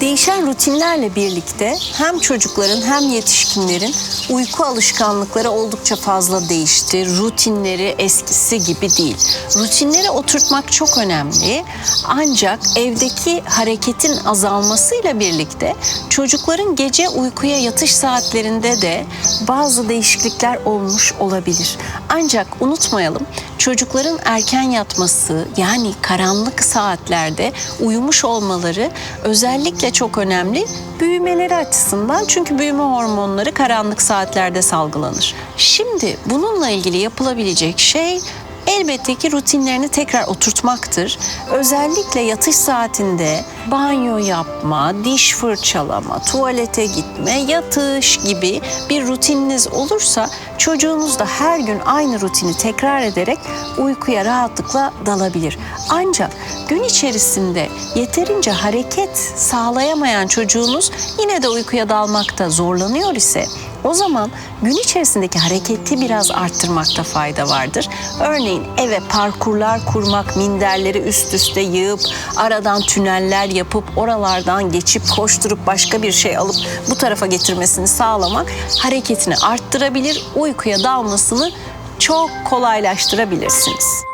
Değişen rutinlerle birlikte hem çocukların hem yetişkinlerin uyku alışkanlıkları oldukça fazla değişti. Rutinleri eskisi gibi değil. Rutinleri oturtmak çok önemli. Ancak evdeki hareketin azalmasıyla birlikte çocukların gece uykuya yatış saatlerinde de bazı değişiklikler olmuş olabilir. Ancak unutmayalım çocukların erken yatması yani karanlık saatlerde uyumuş olmaları özellikle çok önemli büyümeleri açısından çünkü büyüme hormonları karanlık saatlerde salgılanır. Şimdi bununla ilgili yapılabilecek şey elbette ki rutinlerini tekrar oturtmaktır. Özellikle yatış saatinde banyo yapma, diş fırçalama, tuvalete gitme, yatış gibi bir rutininiz olursa çocuğunuz da her gün aynı rutini tekrar ederek uykuya rahatlıkla dalabilir. Ancak gün içerisinde yeterince hareket sağlayamayan çocuğunuz yine de uykuya dalmakta zorlanıyor ise o zaman gün içerisindeki hareketi biraz arttırmakta fayda vardır. Örneğin eve parkurlar kurmak, minderleri üst üste yığıp aradan tüneller yapıp oralardan geçip koşturup başka bir şey alıp bu tarafa getirmesini sağlamak hareketini arttırabilir, uykuya dalmasını çok kolaylaştırabilirsiniz.